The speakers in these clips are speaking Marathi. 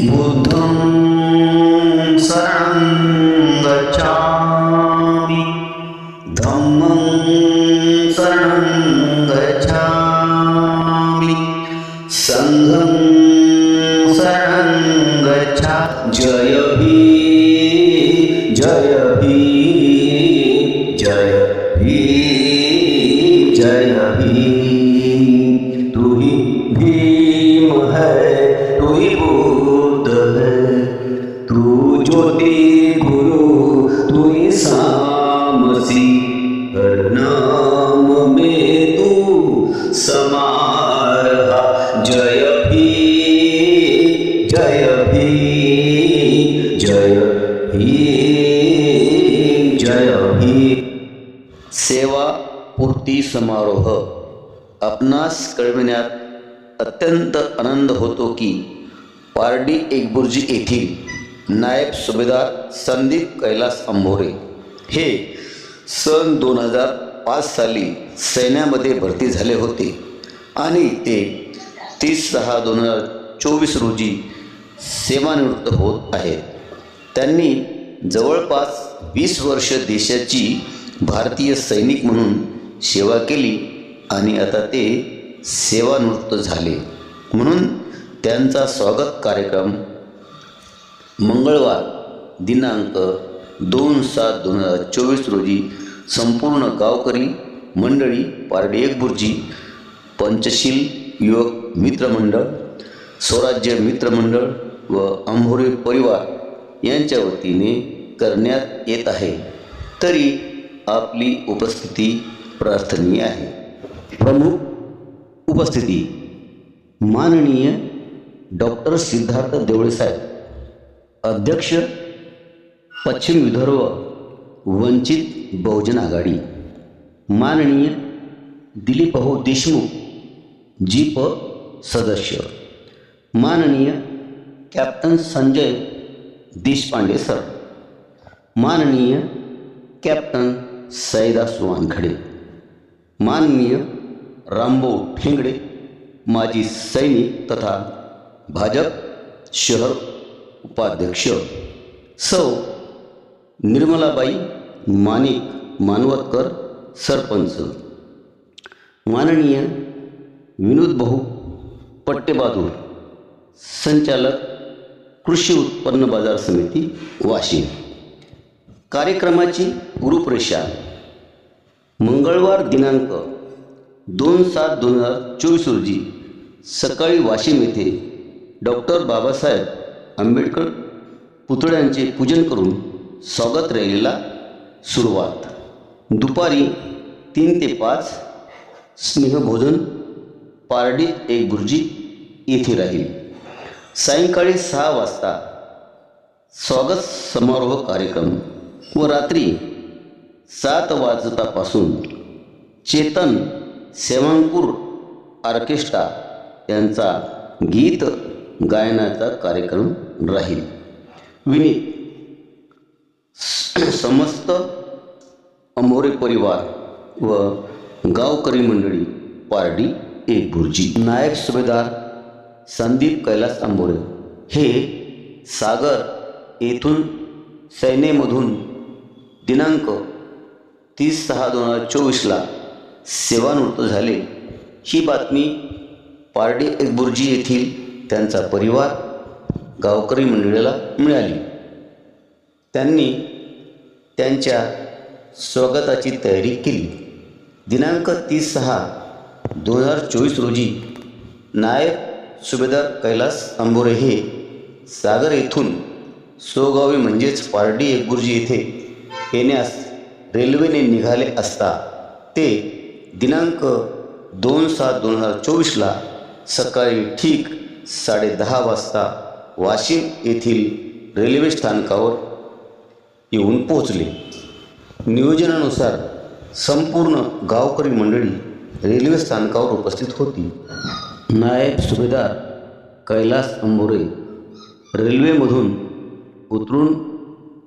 बुद्धं शरणं गच्छामि धम्मं शरणं गच्छामि सङ्घं शरणं गच्छा जय भी जय भी जय भी जय भी। तू ही भीम है तू ही बुद्ध पूर्ती समारोह. आपणास कळविण्यात अत्यंत आनंद होतो की पारडी एकबुर्जी येथील नायब सुभेदार संदीप कैलास अंभोरे हे सन दोन हजार पाच साली सैन्यामध्ये भरती झाले होते आणि ते तीस सहा दोन हजार चोवीस रोजी सेवानिवृत्त होत आहेत. त्यांनी जवळपास वीस वर्ष देशाची भारतीय सैनिक म्हणून सेवा केली आणि आता ते सेवानिवृत्त झाले. म्हणून त्यांचा स्वागत कार्यक्रम मंगळवार दिनांक दोन सात दोन हजार चोवीस रोजी संपूर्ण गावकरी मंडळी पारडी एकबुर्जी पंचशील युवक मित्रमंडळ स्वराज्य मित्रमंडळ व अंभोरी परिवार यांच्या वतीने करण्यात येत आहे. तरी आपली उपस्थिती प्रार्थनीय आहे. प्रमुख उपस्थिती माननीय डॉक्टर सिद्धार्थ देवळेसाहेब अध्यक्ष पश्चिम विदर्भ वंचित बहुजन आघाडी माननीय दिलीपभाऊ देशमुख जी प सदस्य माननीय कॅप्टन संजय देशपांडे सर माननीय कॅप्टन सैदास वानखडे माननीय रामभाऊ ठेंगडे माजी सैनिक तथा भाजप शहर उपाध्यक्ष सौ निर्मलाबाई माणिक मानवतकर सरपंच. माननीय विनोद भाऊ पट्टेबहादूर संचालक कृषी उत्पन्न बाजार समिती वाशिम. कार्यक्रमाची रूपरेषा मंगळवार दिनांक दोन सात दोन हजार चोवीस रोजी सकाळी वाशिम येथे डॉक्टर बाबासाहेब आंबेडकर पुतळ्यांचे पूजन करून स्वागत रॅलीला सुरुवात. दुपारी तीन ते पाच स्नेहभोजन पारडी एक गुरुजी येथे राहील. सायंकाळी सहा वाजता स्वागत समारोह कार्यक्रम व रात्री सात वाजतापासून चेतन सेवांपूर ऑर्केस्ट्रा यांचा गीत गायनाचा कार्यक्रम राहील. विनीत समस्त अमोरे परिवार व गावकरी मंडळी पारडी एक भुर्जी नायक सुभेदार संदीप कैलास आंबोरे हे सागर येथून सैनेमधून दिनांक तीस सहा दोन हजार चोवीसला सेवानिवृत्त झाले. ही बातमी पारडी एकबुर्जी येथील त्यांचा परिवार गावकरी मंडळीला मिळाली. त्यांनी त्यांच्या स्वागताची तयारी केली. दिनांक तीस सहा दोन हजार चोवीस रोजी नायब सुभेदार कैलास अंबोरे हे सागर येथून सोगावी म्हणजेच पारडी एकबुर्जी येथे येण्यास रेल्वेने निघाले असता ते दिनांक दोन सात दोन हजार चोवीसला सकाळी ठीक साडेदहा वाजता वाशिम येथील रेल्वे स्थानकावर येऊन पोचले नियोजनानुसार संपूर्ण गावकरी मंडळी रेल्वे स्थानकावर उपस्थित होती. नायब सुभेदार कैलास अंबोरे रेल्वेमधून उतरून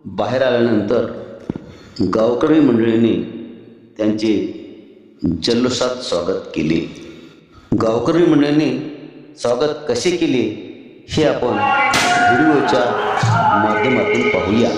बाहेर आल्यानंतर गावकरी मंडळींनी त्यांचे जल्लोषात स्वागत केले. गावकरी मंडळींनी स्वागत कसे केले हे आपण व्हिडिओच्या माध्यमातून पाहूया.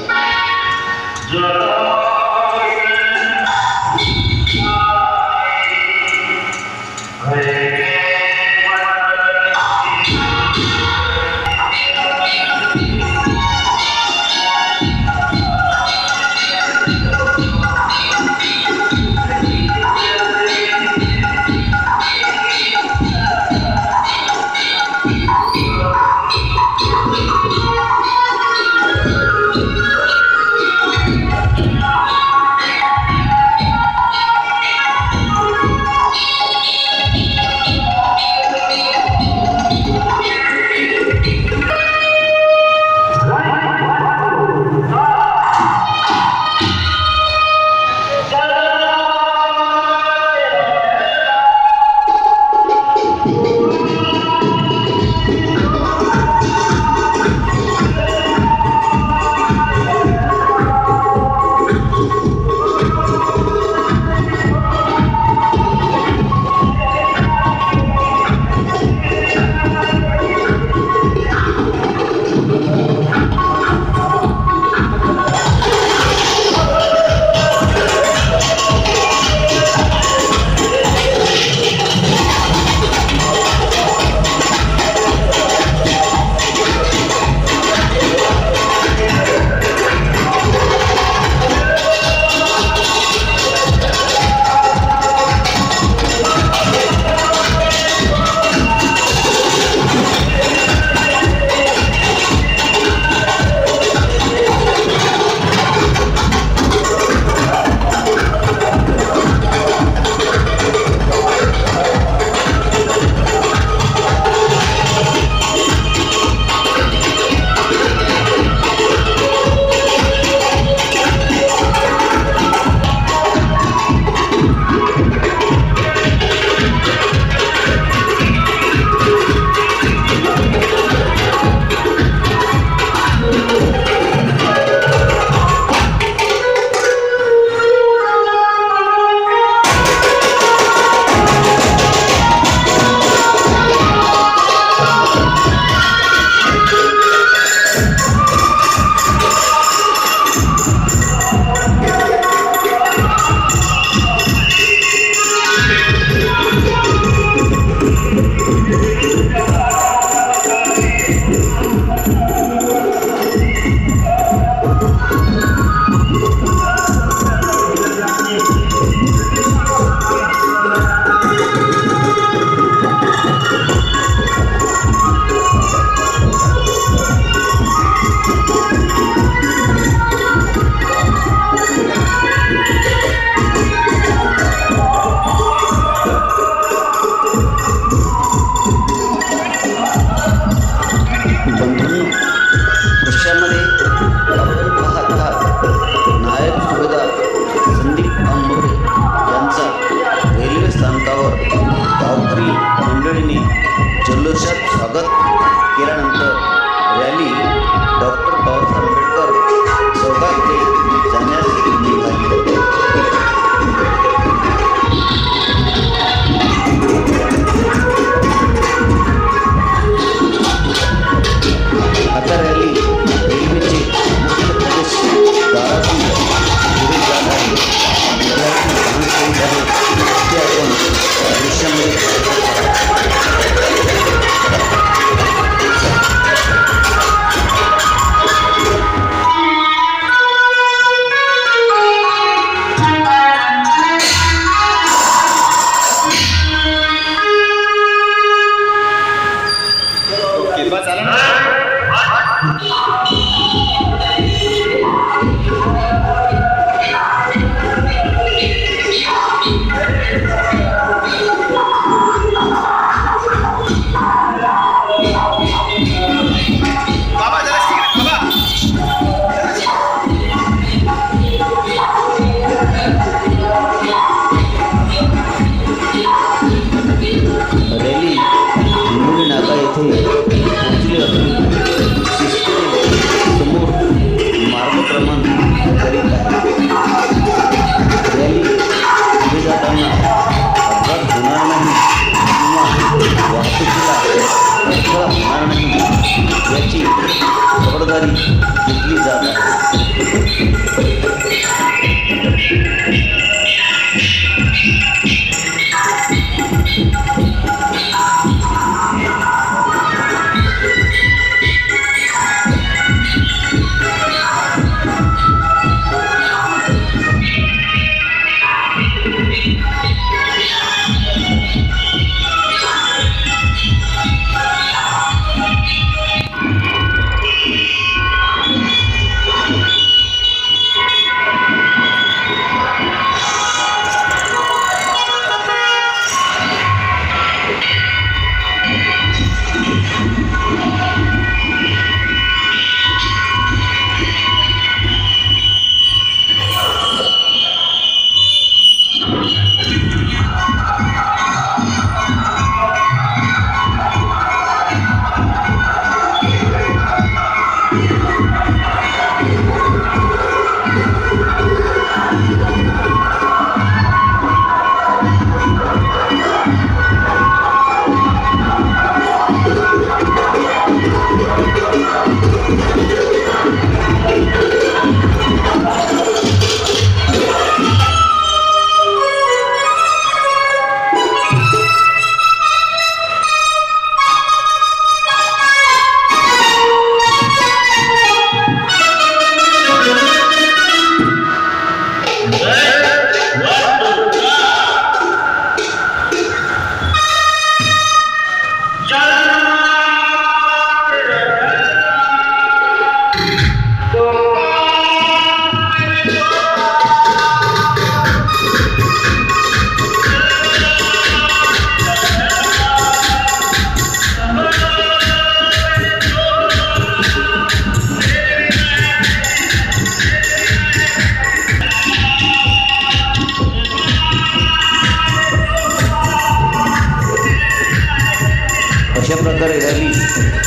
अशा प्रकारे रॅली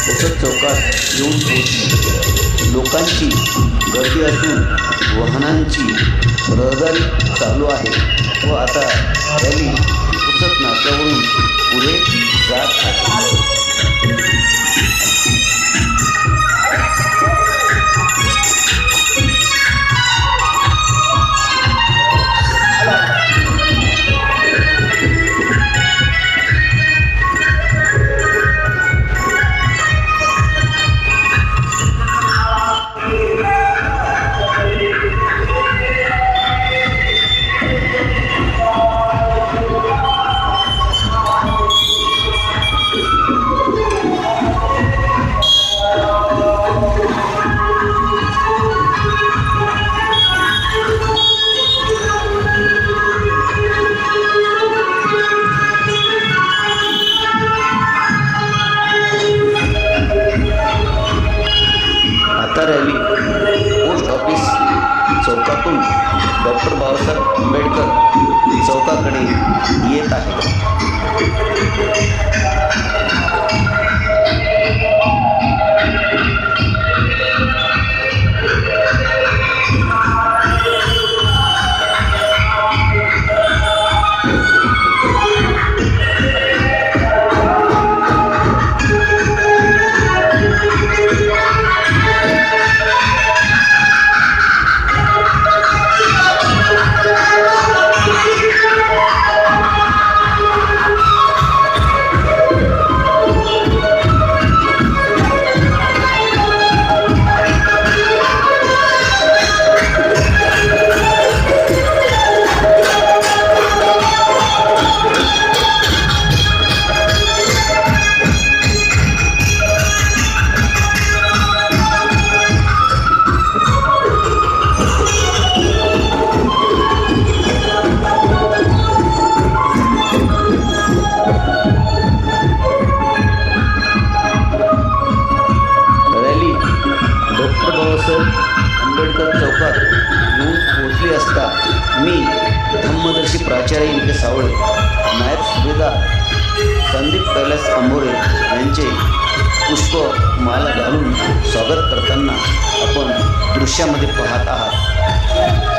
पुसद चौकात येऊन पोहोचली. लोकांची गर्दी असून वाहनांची रहदारी चालू आहे व आता रॅली पुसत नाक्यावरून पुढे जात आहे. डॉक्टर आंबेडकर चौकात येऊन पोहोचली असता मी धम्मदर्शी प्राचार्य इनके सावळे नायब सुभेदार संदीप कैलास आंबोरे यांचे पुष्प माला घालून स्वागत करताना आपण दृश्यामध्ये पाहत आहात.